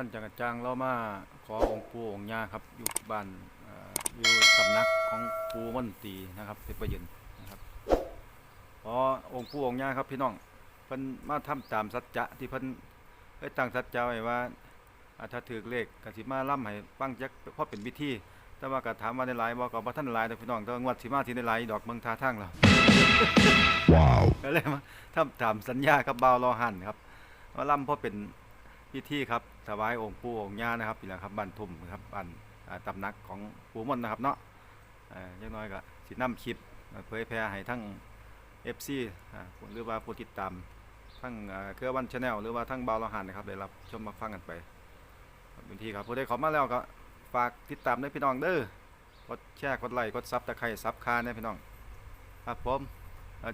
วันจังจังเรามาขอองค์ปู่องค์ย่าครับอยู่บ้านออยู่สำนักของปู่มนตีนะครับเป็นประยืนนะครับขอองค์ปู่องค์ย่าครับพี่น้องเพิ่นมาทำตามสัจจะที่เพิ่นได้ตั้งสัจจะไว้ว่าอ่าถ้าถือเลขกสิมาล่ำให้ฟังจักเพราะเป็นวิธีแต่ว่าก็ถามว่าได้หลายบ่ก็บ่ทันหลายแต่พี่น้องต่ว่างวดสิมาสิได้หลายดอกเมืองท่าทางแล้ว Wow. ก็เลยมาทำตามสัญญาครับบ่าวรอหันครับมาล่ำเพราะเป็นพิธีครับ ถวายองค์ปู่องค์ย่านะครับนี่แหละครับบ้านทุ่มครับบ้านตำหนักของปู่มนนะครับเนาะอย่างน้อยก็สินำคลิปเผยแพร่ให้ทั้ง FC หรือว่าผู้ติดตามทั้งเครือวันชาแนลหรือว่าทั้งบาวรอหันนะครับได้รับชมมาฟังกันไปบเป็นที่ครับผู้ใดเขอมาแล้วก็ฝากติดตามด้วยพี่น้องเด้อกดแชร์กดไลค์กดซับตะไคร้ซับคาเนี่ยพี่น้องครับผม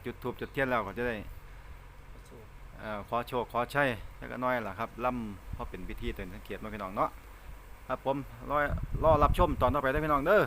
จุดทูบจุดเทียนแล้วก็จะได้ ขอโชคขอชัยแล้วก็น้อยล่ะครับล่ำเพราะเป็นพิธีเตือนสังเกตมาพี่น้องเนาะครับผมรอรอรับชมตอนต่อไปได้พี่น้องเด้อ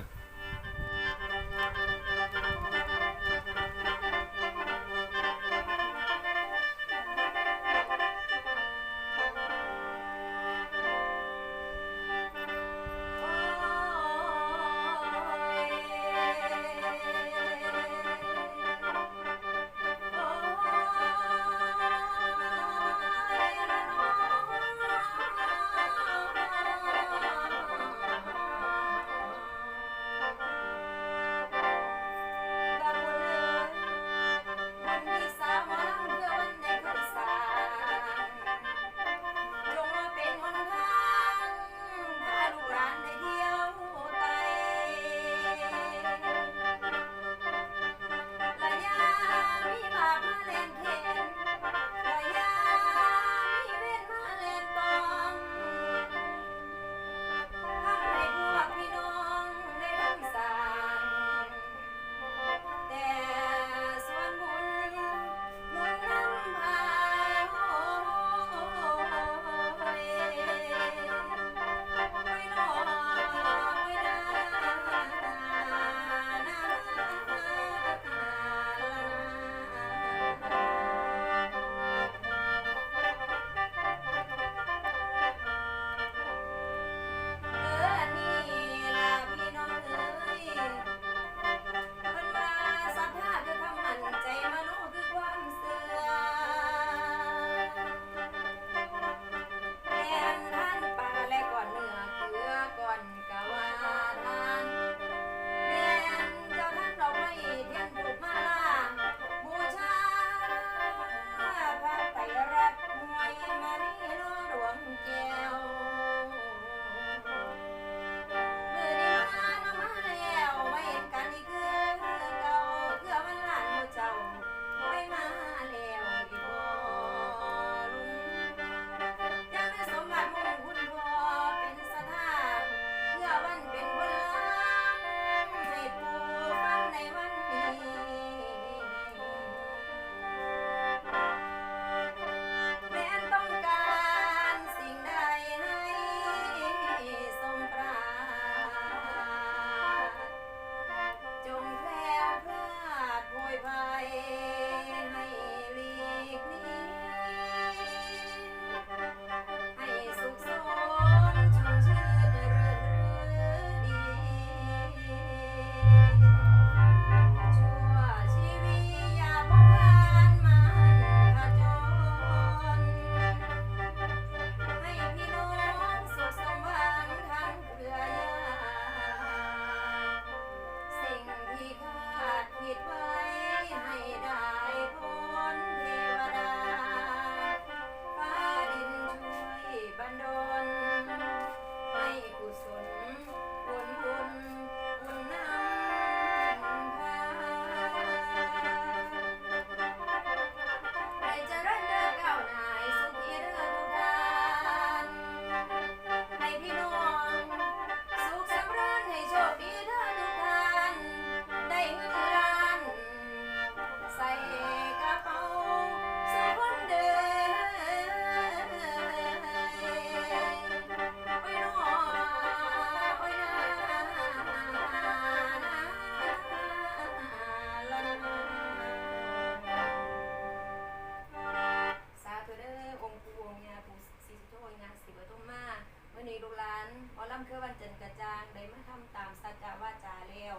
ำคือวันจันทร์กระจ่างได้มาทำตามสัจจวาจาเล้ว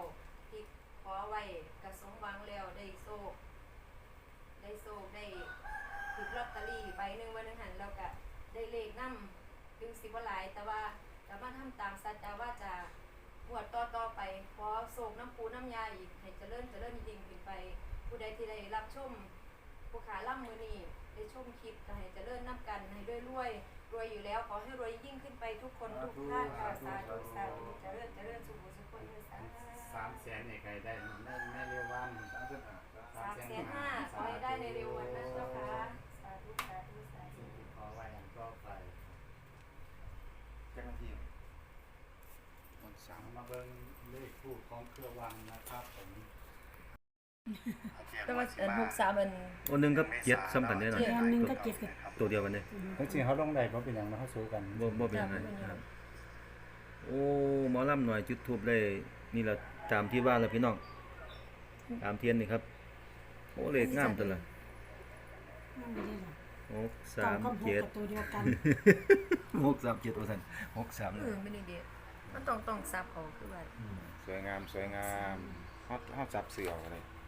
ที่ขอไว้กระสมหวังเล้วได้โชกได้โชกได้ถือลอตเตอรี่ใบหนึ่งวันหนึ่งหันแล้วก็ได้เลขนั่มดึงสิบหลาย แต่ว่าแต่มาทำตามสัจจวาจาปวดต่อต่อไปขอโศกน้ำปูน้ำยาอีกให้เจริญเจริญยิ่งขึ้นไป ผู้ใดที่ได้รับชมผู้ขาล่ำมือนีได้ชมคลิปก็ให้เจริญน้ำกันให้ด้วยรวย รวยอยู่แล้วขอให้รวยยิ่งขึ้นไปทุกคนทุกท่านค่ะสาธุสาธุเจริญเจริญสุขสุขคนเลยสาธุสามแสนเนี่ยใครได้ได้ไม่เรียกว่าสามแสนห้าขอให้ได้ในเร็ววันนั้นเจ้าค่ะสาธุสาธุสาธุขอไว้อันก็ไปเจ้าหน้าที่มันสามมาเบิ่งเลขคู่ของเครือวังนะครับผม แต่ว่าอันหกสามอันโอ้หนึ่งกับเจ็ดซ้ำกันได้หน่อยเจ็ดอันหนึงก็เจ็ดกับตัวเดียวกันเลยจริงๆเขาลงได้เพราะเป็นอย่างมาเขาสู้กันบ่บ่เป็นยังไงครับ โอ้หมอลำหน่อยจุดทูบได้นี่แหละตามที่ว่าแล้วพี่น้องตามเทียนนี่ครับ โอ้เลขงามตัวละนั่นไม่ได้หรอกหกเก้าสามกับหกเจ็ดกับตัวเดียวกันหกสามเจ็ดว่าสันหกสามเออไม่ได้เด็ดมันต้องต้องซับเอาคือว่าสวยงามสวยงามฮอดฮอดจับเสืออะไรอ